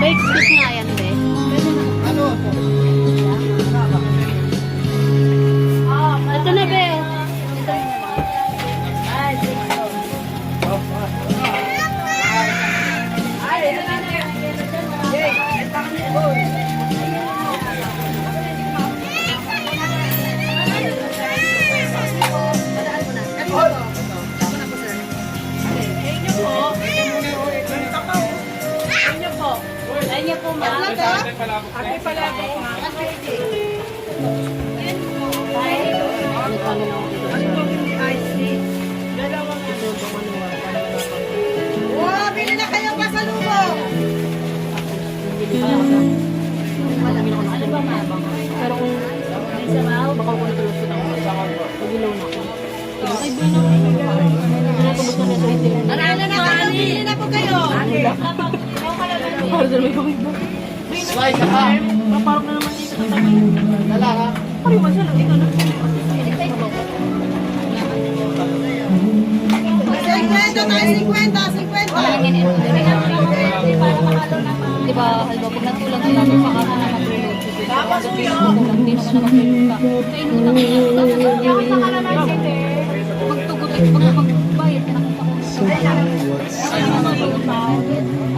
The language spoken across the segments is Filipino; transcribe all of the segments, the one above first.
Baked goods nga Ayun niyo po, ma'am. Wow, bili na kayo pasalubong. Ano ba, ma'am? Pero kung may sabaw, baka kung tulog ko ng pagilaw na ko. Ay, bueno. Tinatubos na Slice ka. Parang na naman dito sa tabi. Dala ka. Parang man siya lang. Ikaw na. 50 tayo, 50, 50. Di ba, halimbawa, pag namin pa ka na matulog. Tapos yun. Hindi naman na matulog ka. Kaya yung unang magtugot at pag magbayad ka nakita ko. Ay, naman yung bayad.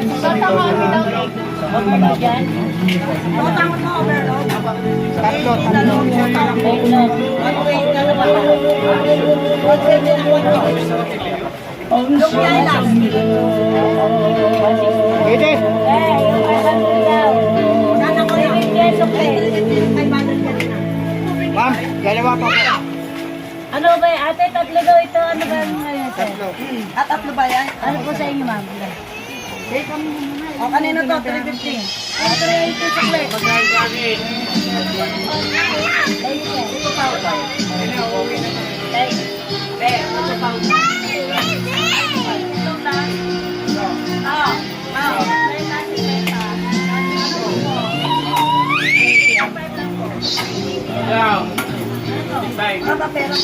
Ang Pwede. Ma'am, dalawa pa po. Ano ba yan? Ate, tatlo daw ito. Ano ba yung yan? Tatlo. At tatlo ba yan? Ano po sa inyo, ma'am? O kanino to? 350. Ito rin ito sa plate. Bye. Baba pera.